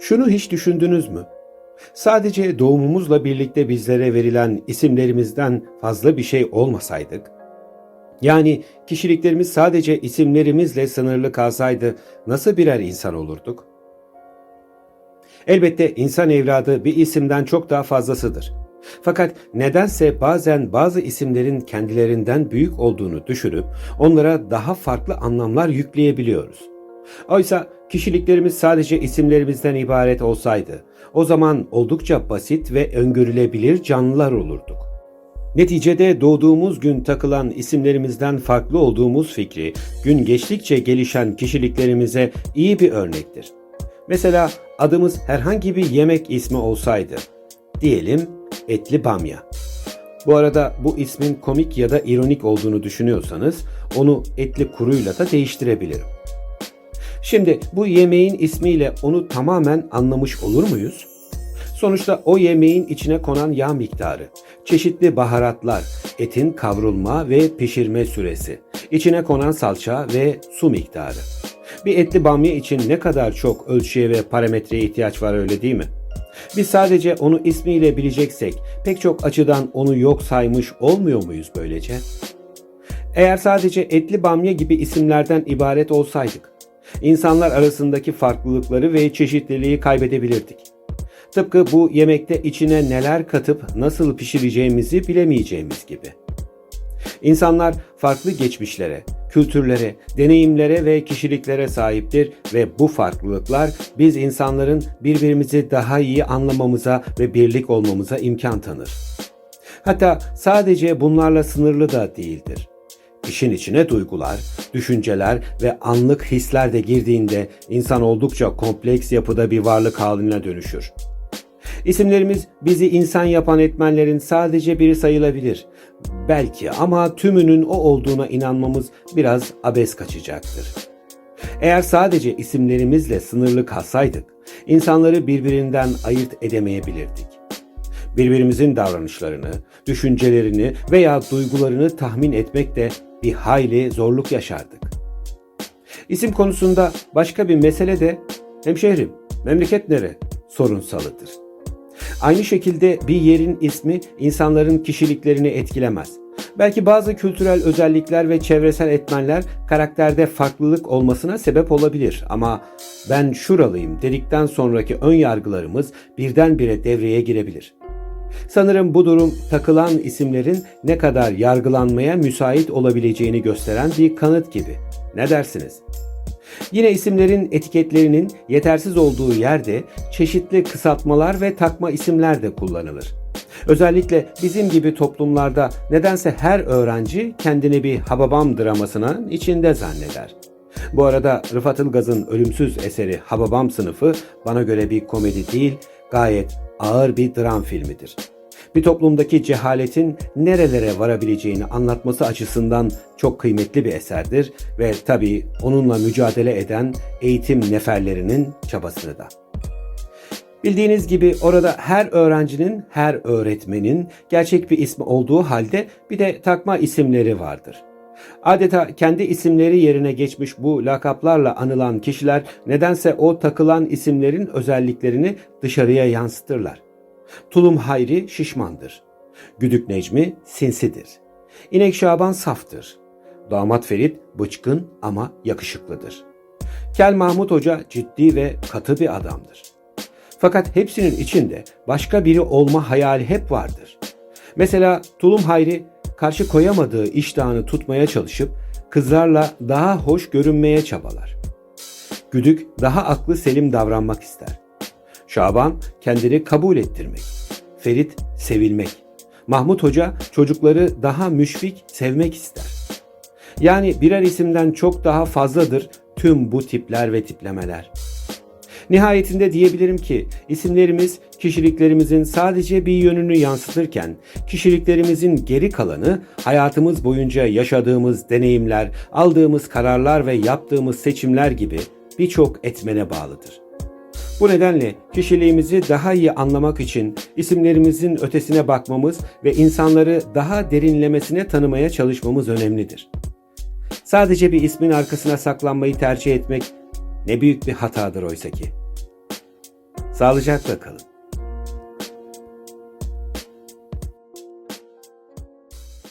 Şunu hiç düşündünüz mü? Sadece doğumumuzla birlikte bizlere verilen isimlerimizden fazla bir şey olmasaydık, yani kişiliklerimiz sadece isimlerimizle sınırlı kalsaydı nasıl birer insan olurduk? Elbette insan evladı bir isimden çok daha fazlasıdır. Fakat nedense bazen bazı isimlerin kendilerinden büyük olduğunu düşünüp onlara daha farklı anlamlar yükleyebiliyoruz. Oysa kişiliklerimiz sadece isimlerimizden ibaret olsaydı, o zaman oldukça basit ve öngörülebilir canlılar olurduk. Neticede doğduğumuz gün takılan isimlerimizden farklı olduğumuz fikri, gün geçtikçe gelişen kişiliklerimize iyi bir örnektir. Mesela adımız herhangi bir yemek ismi olsaydı, diyelim etli bamya. Bu arada bu ismin komik ya da ironik olduğunu düşünüyorsanız onu etli kuruyla da değiştirebilirim. Şimdi bu yemeğin ismiyle onu tamamen anlamış olur muyuz? Sonuçta o yemeğin içine konan yağ miktarı, çeşitli baharatlar, etin kavrulma ve pişirme süresi, içine konan salça ve su miktarı. Bir etli bamya için ne kadar çok ölçüye ve parametreye ihtiyaç var öyle değil mi? Biz sadece onu ismiyle bileceksek pek çok açıdan onu yok saymış olmuyor muyuz böylece? Eğer sadece etli bamya gibi isimlerden ibaret olsaydık, insanlar arasındaki farklılıkları ve çeşitliliği kaybedebilirdik. Tıpkı bu yemekte içine neler katıp nasıl pişireceğimizi bilemeyeceğimiz gibi. İnsanlar farklı geçmişlere, kültürlere, deneyimlere ve kişiliklere sahiptir ve bu farklılıklar biz insanların birbirimizi daha iyi anlamamıza ve birlik olmamıza imkan tanır. Hatta sadece bunlarla sınırlı da değildir. İşin içine duygular, düşünceler ve anlık hisler de girdiğinde insan oldukça kompleks yapıda bir varlık haline dönüşür. İsimlerimiz bizi insan yapan etmenlerin sadece biri sayılabilir. Belki ama tümünün o olduğuna inanmamız biraz abes kaçacaktır. Eğer sadece isimlerimizle sınırlı kalsaydık, insanları birbirinden ayırt edemeyebilirdik. Birbirimizin davranışlarını, düşüncelerini veya duygularını tahmin etmekte bir hayli zorluk yaşardık. İsim konusunda başka bir mesele de hemşehrim, memleket nere sorunsalıdır. Aynı şekilde bir yerin ismi insanların kişiliklerini etkilemez. Belki bazı kültürel özellikler ve çevresel etmenler karakterde farklılık olmasına sebep olabilir ama ben şuralıyım dedikten sonraki ön yargılarımız birdenbire devreye girebilir. Sanırım bu durum takılan isimlerin ne kadar yargılanmaya müsait olabileceğini gösteren bir kanıt gibi. Ne dersiniz? Yine isimlerin etiketlerinin yetersiz olduğu yerde çeşitli kısaltmalar ve takma isimler de kullanılır. Özellikle bizim gibi toplumlarda nedense her öğrenci kendini bir Hababam dramasının içinde zanneder. Bu arada Rıfat Ilgaz'ın ölümsüz eseri Hababam sınıfı bana göre bir komedi değil, gayet ağır bir dram filmidir bir toplumdaki cehaletin nerelere varabileceğini anlatması açısından çok kıymetli bir eserdir ve tabii onunla mücadele eden eğitim neferlerinin çabasını da. Bildiğiniz gibi orada her öğrencinin, her öğretmenin gerçek bir ismi olduğu halde bir de takma isimleri vardır. Adeta kendi isimleri yerine geçmiş bu lakaplarla anılan kişiler nedense o takılan isimlerin özelliklerini dışarıya yansıtırlar. Tulum Hayri şişmandır. Güdük Necmi sinsidir. İnek Şaban saftır. Damat Ferit bıçkın ama yakışıklıdır. Kel Mahmut Hoca ciddi ve katı bir adamdır. Fakat hepsinin içinde başka biri olma hayali hep vardır. Mesela Tulum Hayri karşı koyamadığı iştahını tutmaya çalışıp kızlarla daha hoş görünmeye çabalar. Güdük daha aklı selim davranmak ister. Şaban kendini kabul ettirmek. Ferit sevilmek. Mahmut Hoca çocukları daha müşfik sevmek ister. Yani birer isimden çok daha fazladır tüm bu tipler ve tiplemeler. Nihayetinde diyebilirim ki isimlerimiz kişiliklerimizin sadece bir yönünü yansıtırken kişiliklerimizin geri kalanı hayatımız boyunca yaşadığımız deneyimler, aldığımız kararlar ve yaptığımız seçimler gibi birçok etmene bağlıdır. Bu nedenle kişiliğimizi daha iyi anlamak için isimlerimizin ötesine bakmamız ve insanları daha derinlemesine tanımaya çalışmamız önemlidir. Sadece bir ismin arkasına saklanmayı tercih etmek ne büyük bir hatadır oysa ki. Sağlıcakla kalın.